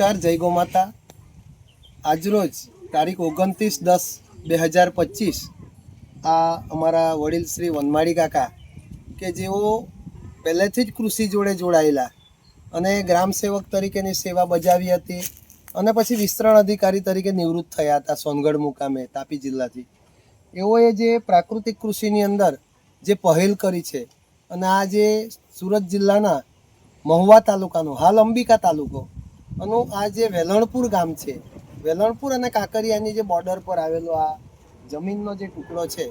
નમસ્કાર, જય ગો માતા. આજરોજ તારીખ ઓગણત્રીસ દસ બે હજાર પચીસ આ અમારા વડીલ શ્રી વનમાળી કાકા કે જેઓ પહેલેથી જ કૃષિ જોડે જોડાયેલા અને ગ્રામ સેવક તરીકેની સેવા બજાવી હતી અને પછી વિસ્તરણ અધિકારી તરીકે નિવૃત્ત થયા હતા સોનગઢ મુકામે, તાપી જિલ્લાથી. એઓએ જે પ્રાકૃતિક કૃષિની અંદર જે પહેલ કરી છે અને આ જે સુરત જિલ્લાના મહુવા તાલુકાનો હાલ અંબિકા તાલુકો અને આ જે વેલણપુર ગામ છે, વેલણપુર અને કાંકરિયાની જે બોર્ડર પર આવેલો આ જમીનનો જે ટુકડો છે,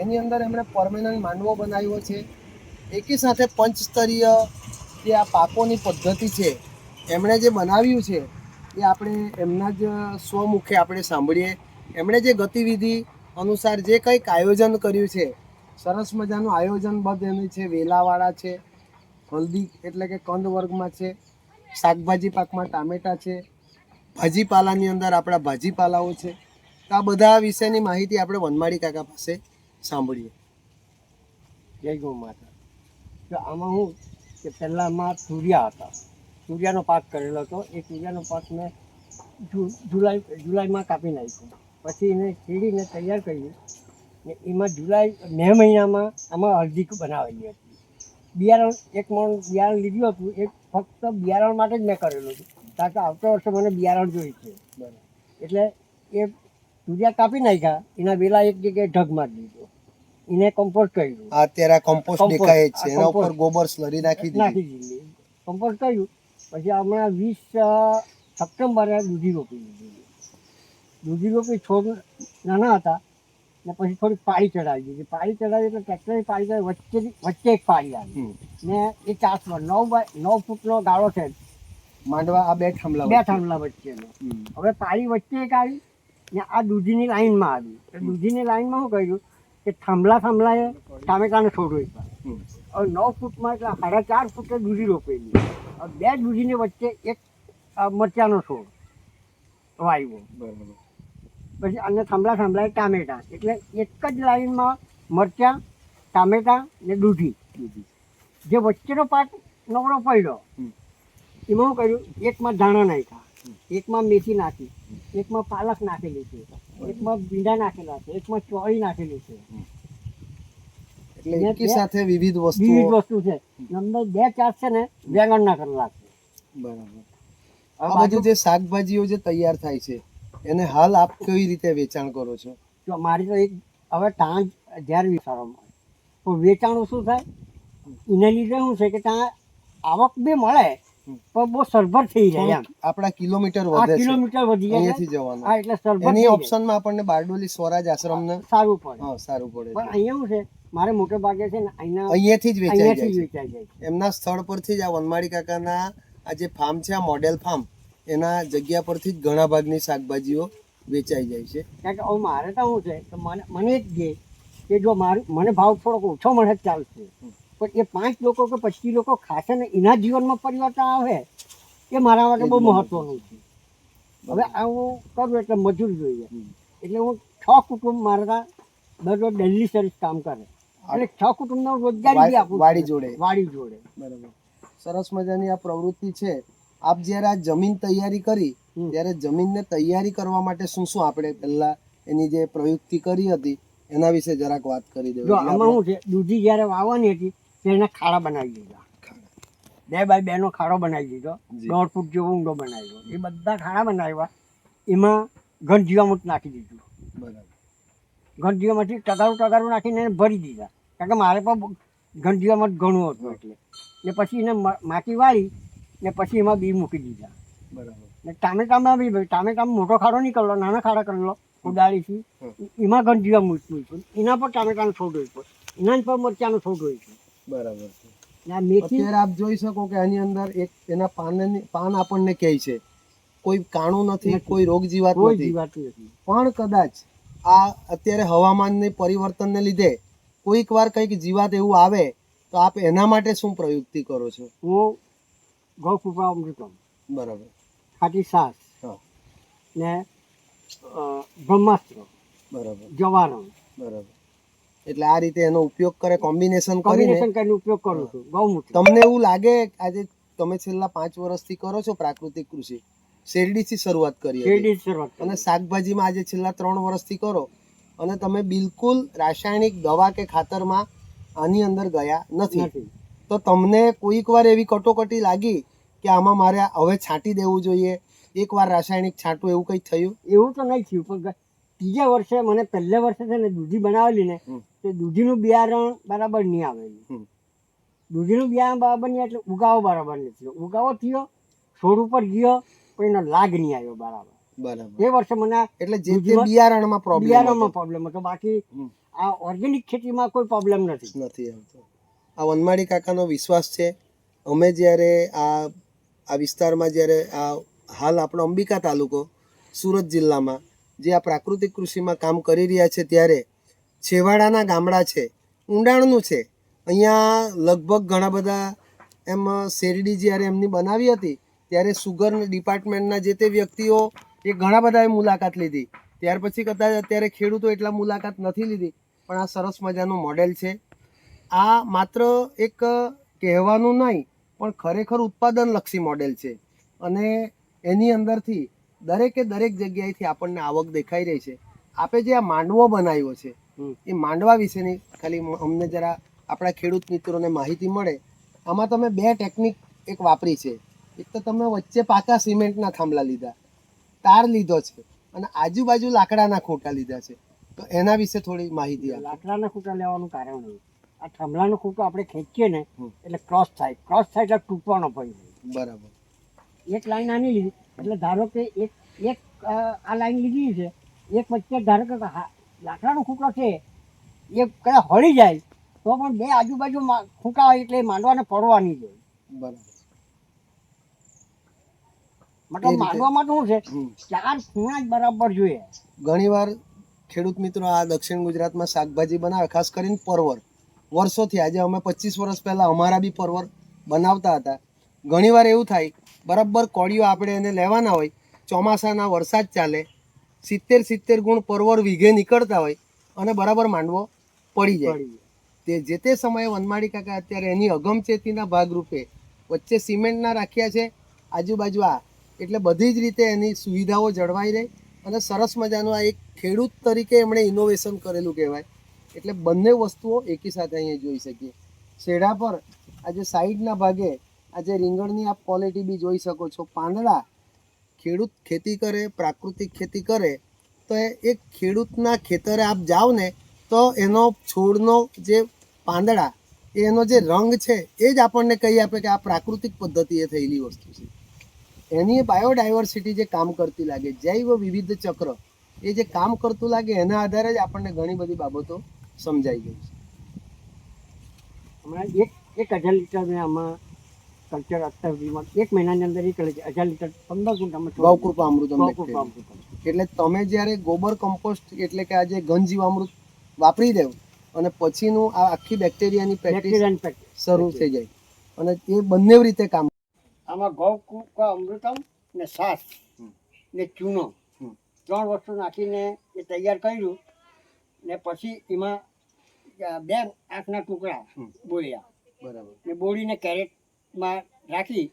એની અંદર એમણે પરમેનન્ટ માંડવો બનાવ્યો છે. એકી સાથે પંચસ્તરીય જે આ પાકોની પદ્ધતિ છે, એમણે જે બનાવ્યું છે, એ આપણે એમના જ સ્વમુખે આપણે સાંભળીએ. એમણે જે ગતિવિધિ અનુસાર જે કંઈક આયોજન કર્યું છે, સરસ મજાનું આયોજનબદ્ધ એનું છે, વેલાવાળા છે, હલ્દી એટલે કે કંદ વર્ગમાં છે શાકભાજી પાકમાં ટામેટા છે, ભાજીપાલાની અંદર આપણા ભાજીપાલાઓ છે. તો આ બધા વિશેની માહિતી આપણે વનમાળી કાકા પાસે સાંભળીએ. જય ગૌ માતા. તો આમાં હું કે પહેલાંમાં તુરિયા હતા. તુરિયાનો પાક કરેલો હતો. એ સૂર્યાનો પાક મેં જુલાઈ, જુલાઈમાં કાપી નાખ્યો. પછી એને ખીડીને તૈયાર કર્યું ને એમાં જુલાઈ, મે મહિનામાં આમાં હળદી બનાવેલી હતી. બિયારણ એક મણ બિયારણ લીધું હતું એ ફક્ત બિયારણ માટે જ મેં કરેલું હતું. કારણ કે આવતા વર્ષે મને બિયારણ જોઈએ છે. એટલે એ તુરિયા કાપી નાખ્યા એના વેલા એક જગ્યાએ ઢગ મારી દીધો. એને કમ્પોસ્ટ કર્યું. અત્યારે કમ્પોસ્ટ દેખાય છે. એના ઉપર ગોબર સ્લરી નાખી નાખી દીધી. કમ્પોસ્ટ કર્યું. પછી હમણાં વીસ સપ્ટેમ્બરે દૂધી રોપી દીધી. દૂધી રોપી છોડ નાના હતા. ને પછી થોડી પાળી ચડાવી દીધી. પાળી ચડાવી એટલે કેટલી પાળી ચડાવી વચ્ચે વચ્ચે એક પાળી આવી. ને એ ચાસમાં નવ બાય નવ ફૂટનો ગાળો છે. માંડવા આ બે થાંભલા બે થાંભલા વચ્ચેનો. હવે પાળી વચ્ચે એક આવી ને આ દૂધીની લાઈનમાં આવી. તો દૂધીની લાઈનમાં શું કર્યું કે થાંભલા થાંભલાએ ટામેટાને છોડો હમ. હવે નવ ફૂટમાં એટલે સાડા ચાર ફૂટે દૂધી રોપેલી. હવે બે દૂધીની વચ્ચે એક મરચાનો મરચાંનો છોડ વાવ્યો બરાબર. પછી અને થાંભલા થાંભલા ટામેટા. એટલે એક જ લાઈનમાં મરચાં ટામેટા ને દૂધી. જે વચ્ચેનો પાક નવરો પડ્યો એમાં હું કર્યું એકમાં ધાણા નાખ્યા એકમાં મેથી નાખી એકમાં પાલક નાખેલી છે એકમાં ભીંડા નાખેલા છે એકમાં ચોળી નાખેલી છે. એટલે એકી સાથે વિવિધ વિવિધ વસ્તુ છે. નંબર બે ચાર છે ને વેંગણના કરેલા છે. બરાબર. આ બધું જે શાકભાજીઓ જે તૈયાર થાય છે એને હાલ આપ કેવી રીતે વેચાણ કરો છો? જો મારી તો એક હવે ટાણ જ્યારે વિચારો તો વેચાણું શું થાય? એને લીધે શું છે કે ત્યાં આવક બી મળે પણ બહુ સરભર થઈ જાય એમ. આપણા કિલોમીટર વધે કિલોમીટર વધી જાય અહીંયાથી જવાનું. હા એટલે સરભર એની ઓપ્શનમાં આપણને બારડોલી સ્વરાજ આશ્રમને સારું પડે. હા સારું પડે પણ અહીંયા શું છે? મારે મોટે ભાગે છે ને અહીંયા અહીંયાથી જ વેચાઈ જાય એમના સ્થળ પરથી જ આ વનમાળી કાકાના આ જે ફાર્મ છે આ મોડેલ ફાર્મ એના જગ્યા પરથી જ ઘણા ભાગની શાકભાજીઓ વેચાઈ જાય છે. કારણ કે હવે મારે તો શું છે કે મને મને જ દે કે જો મારું મને ભાવ થોડોક ઓછો મળે જ ચાલશે. પણ એ પાંચ લોકો કે પચીસ લોકો ખાશે ને એના જીવનમાં પરિવર્તન આવે એ મારા માટે બહુ મહત્વનું છે. હવે આ હું કરું એટલે મજૂર જોઈએ. એટલે હું છ કુટુંબ મારા દરરોજ ડેલી સર્વિસ કામ કરે. એટલે છ કુટુંબનો રોજગારી આપું વાડી જોડે. વાડી જોડે. બરાબર. સરસ મજાની આ પ્રવૃત્તિ છે. આપ જ્યારે આ જમીન તૈયારી કરી. ત્યારે જમીનને તૈયારી કરવા માટે શું શું આપણે પહેલા એની જે પ્રયુક્તિ કરી હતી એના વિશે જરાક વાત કરી દેવું જો આમાં શું છે દૂધી જ્યારે વાવવાની હતી તેને ખાડા બનાવી દીધા. બે બાય બેનો ખાડો બનાવી દીધો. દોઢ ફૂટ જેવો ઊંડો બનાવ્યો એ બધા ખાડા બનાવ્યા. એમાં ઘન જીવામૃત નાખી દીધું. બરાબર. ઘન જીવામાંથી ટગારું ટગારું નાખીને એને ભરી દીધા. કારણ કે મારે પણ ઘન જીવામૃત ઘણું હતું એટલે. એટલે પછી એને માટી વાળી ને પછી એમાં બી મૂકી દીધા. બરાબર. ને ટામેટામાં બી ટામેટામાં મોટો ખાડો નહીં કરલો નાના ખાડા કરેલો ઉડાડીથી એમાં ઘન જીવામૃત મૂક્યું એના પર ટામેટાનો છોડ હોય છે. એના પર મરચાનો છોડ હોય છે. બરાબર છે. મેથી આપ જોઈ શકો કે આની અંદર એક એના પાન પાન આપણને કહે છે. કોઈ કાણું નથી. કોઈ રોગ જીવાતું નથી. પણ કદાચ આ અત્યારે હવામાનની પરિવર્તનને લીધે કોઈક વાર કંઈક જીવાત એવું આવે તો આપ એના માટે શું પ્રયુક્તિ કરો છો? હું કૃપા અમૃતમ. બરાબર. ખાટી સાસ. ને બ્રહ્માસ્ત્ર. બરાબર. જવારણ બરાબર. એટલે આ રીતે એનો ઉપયોગ કરે કોમ્બિનેશન કરીને? કોમ્બિનેશન કરીને ઉપયોગ કરું છું ગૌમૂત્ર. તમને એવું લાગે આજે તમે છેલ્લા પાંચ વર્ષથી કરો છો પ્રાકૃતિક કૃષિ? શેરડીથી શરૂઆત કરી શેરડી શરૂઆત. અને શાકભાજીમાં આજે છેલ્લા ત્રણ વર્ષથી કરો. અને તમે બિલકુલ રાસાયણિક દવા કે ખાતરમાં આની અંદર ગયા નથી. તો તમને કોઈક વાર એવી કટોકટી લાગી કે આમાં મારે હવે છાંટી દેવું જોઈએ? એકવાર રાસાયણિક છાંટવું એવું કંઈ થયું? એવું તો નહીં થયું પણ ત્રીજા વર્ષે મને પહેલે વર્ષે છે ને દૂધી બનાવેલી ને તો દૂધીનું બિયારણ બરાબર નહીં આવેલું. દૂધીનું બિયારણ બરાબર નહીં એટલે ઉગાવો બરાબર નહીં થયો. ઉગાવો થયો છોડ ઉપર ગયો પણ એનો લાગ નહીં આવ્યો બરાબર. બરાબર. એ વર્ષે મને એટલે જે બિયારણમાં પ્રોબ્લેમ બિયારણમાં પ્રોબ્લેમ હતો. બાકી આ ઓર્ગેનિક ખેતીમાં કોઈ પ્રોબ્લેમ નથી. નથી આવતો. આ વનમાળી કાકાનો વિશ્વાસ છે. અમે જ્યારે આ આ વિસ્તારમાં જ્યારે આ હાલ આપણો અંબિકા તાલુકો, સુરત જિલ્લામાં જે આ પ્રાકૃતિક કૃષિમાં કામ કરી રહ્યા છે ત્યારે છેવાડાના ગામડા છે, ઊંડાણનું છે. અહીંયા લગભગ ઘણા બધા એમ શેરડી જ્યારે એમની બનાવી હતી, ત્યારે સુગર ડિપાર્ટમેન્ટના જે તે વ્યક્તિઓ, એ ઘણા બધાએ મુલાકાત લીધી. ત્યાર પછી કદાચ અત્યારે ખેડૂતો એટલા મુલાકાત નથી લીધી, પણ આ સરસ મજાનું મોડેલ છે. આ માત્ર એક કહેવાનું નહીં પણ ખરેખર ઉત્પાદનલક્ષી મોડેલ છે. અને એની અંદરથી દરેકે દરેક જગ્યાએથી આપણને આવક દેખાઈ રહી છે. આપે જે આ માંડવો બનાવ્યો છે. એ માંડવા વિશેની ખાલી અમને જરા આપણા ખેડૂત મિત્રોને માહિતી મળે. આમાં તમે બે ટેકનિક એક વાપરી છે. એક તો તમે વચ્ચે પાકા સિમેન્ટના થાંભલા લીધા. તાર લીધો છે. અને આજુબાજુ લાકડાના ખોટા લીધા છે. તો એના વિશે થોડી માહિતી લાકડાના ખોટા લેવાનું કારણ આ થંભલાનો ખૂટો આપણે ખેંચીએ ને એટલે ક્રોસ થાય. ક્રોસ થાય એટલે તૂટવાનો ભય બરાબર. એક લાઈન આની લીધી. એટલે ધારો કે એક એક આ લાઈન લીધી છે. એક વચ્ચે ધારો કે લાકડાનો ખૂટો છે. એ કદાચ હળી જાય તો પણ બે આજુબાજુ ખૂંટા હોય એટલે માંડવાને પડવાની જોઈએ બરાબર. મતલબ માંડવામાં શું છે? ચાર ખૂણા જ બરાબર જોઈએ. ઘણીવાર ખેડૂત મિત્રો આ દક્ષિણ ગુજરાતમાં શાકભાજી બનાવે ખાસ કરીને પરવર. વર્ષોથી આજે અમે પચીસ વર્ષ પહેલાં અમારા બી પરવર બનાવતા હતા. ઘણીવાર એવું થાય બરાબર કોળીઓ આપણે એને લેવાના હોય ચોમાસાના વરસાદ ચાલે સિત્તેર સિત્તેર ગુણ પરવર વીઘે નીકળતા હોય અને બરાબર માંડવો પડી જાય. તે જે તે સમયે વનમાળી કાકા અત્યારે એની અગમચેતીના ભાગરૂપે વચ્ચે સિમેન્ટના રાખ્યા છે. આજુબાજુ આ એટલે બધી જ રીતે એની સુવિધાઓ જળવાઈ રહે અને સરસ મજાનું આ એક ખેડૂત તરીકે એમણે ઇનોવેશન કરેલું કહેવાય. એટલે બંને વસ્તુઓ એકી સાથે અહીંયા જોઈ શકીએ. શેઢા પર આજે સાઈડના ભાગે આજે રીંગણની આપ ક્વોલિટી બી જોઈ શકો છો. પાંદડા ખેડૂત ખેતી કરે, પ્રાકૃતિક ખેતી કરે, તો એ એક ખેડૂતના ખેતરે આપ જાઓ ને, તો એનો છોડનો જે પાંદડા એનો જે રંગ છે, એ જ આપણને કહી આપે કે આ પ્રાકૃતિક પદ્ધતિએ થયેલી વસ્તુ છે. એની બાયોડાયવર્સિટી જે કામ કરતી લાગે, જૈવ વિવિધ ચક્ર, એ જે કામ કરતું લાગે, એના આધારે જ આપણને ઘણી બધી બાબતો સમજાઈ ગઈ છે. હમણાં એક એક હજાર લીટર મેં આમાં કલ્ચર અત્યાર એક મહિનાની અંદર એક હજાર લીટર પંદર ગુંઠામાં ગૌકૃપા અમૃત ગૌકૃપા અમૃત એટલે તમે જ્યારે ગોબર કમ્પોસ્ટ એટલે કે આ જે ઘન વાપરી દેવ અને પછીનું આ આખી બેક્ટેરિયાની પ્રેક્ટિસ શરૂ થઈ જાય. અને એ બંને રીતે કામ આમાં ગૌકૃપા અમૃતમ ને સાસ ને ચૂનો. હમ. ત્રણ વસ્તુ નાખીને એ તૈયાર કર્યું. ને પછી એમાં બે આંખના ટુકડા. બોળ્યા. બરાબર. ને બોળીને કેરેટમાં રાખી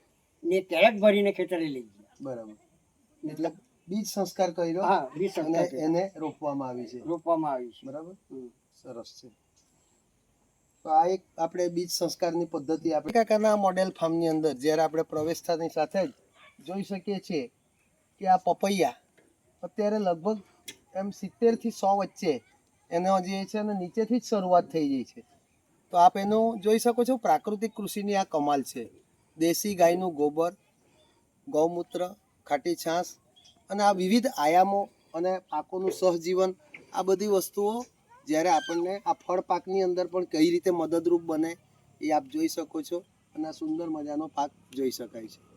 ને કેરેટ ભરીને ખેતરે લઈ ગયા. બરાબર. એટલે બીજ સંસ્કાર કર્યો હા બીજ સંસ્કાર એને રોપવામાં આવી છે. રોપવામાં આવી છે. બરાબર. સરસ છે. તો આ એક આપણે બીજ સંસ્કારની પદ્ધતિ આપણે કાકાના મોડેલ ફાર્મની અંદર જ્યારે આપણે પ્રવેશતાની સાથે જ જોઈ શકીએ છીએ કે આ પપૈયા અત્યારે લગભગ એમ સિત્તેરથી સો વચ્ચે એનો જે છે ને નીચેથી જ શરૂઆત થઈ જાય છે. તો આપ એનું જોઈ શકો છો પ્રાકૃતિક કૃષિની આ કમાલ છે. દેશી ગાયનું ગોબર, ગૌમૂત્ર, ખાટી છાશ અને આ વિવિધ આયામો અને પાકોનું સહજીવન, આ બધી વસ્તુઓ જ્યારે આપણને આ ફળ પાકની અંદર પણ કઈ રીતે મદદરૂપ બને એ આપ જોઈ શકો છો અને આ સુંદર મજાનો પાક જોઈ શકાય છે.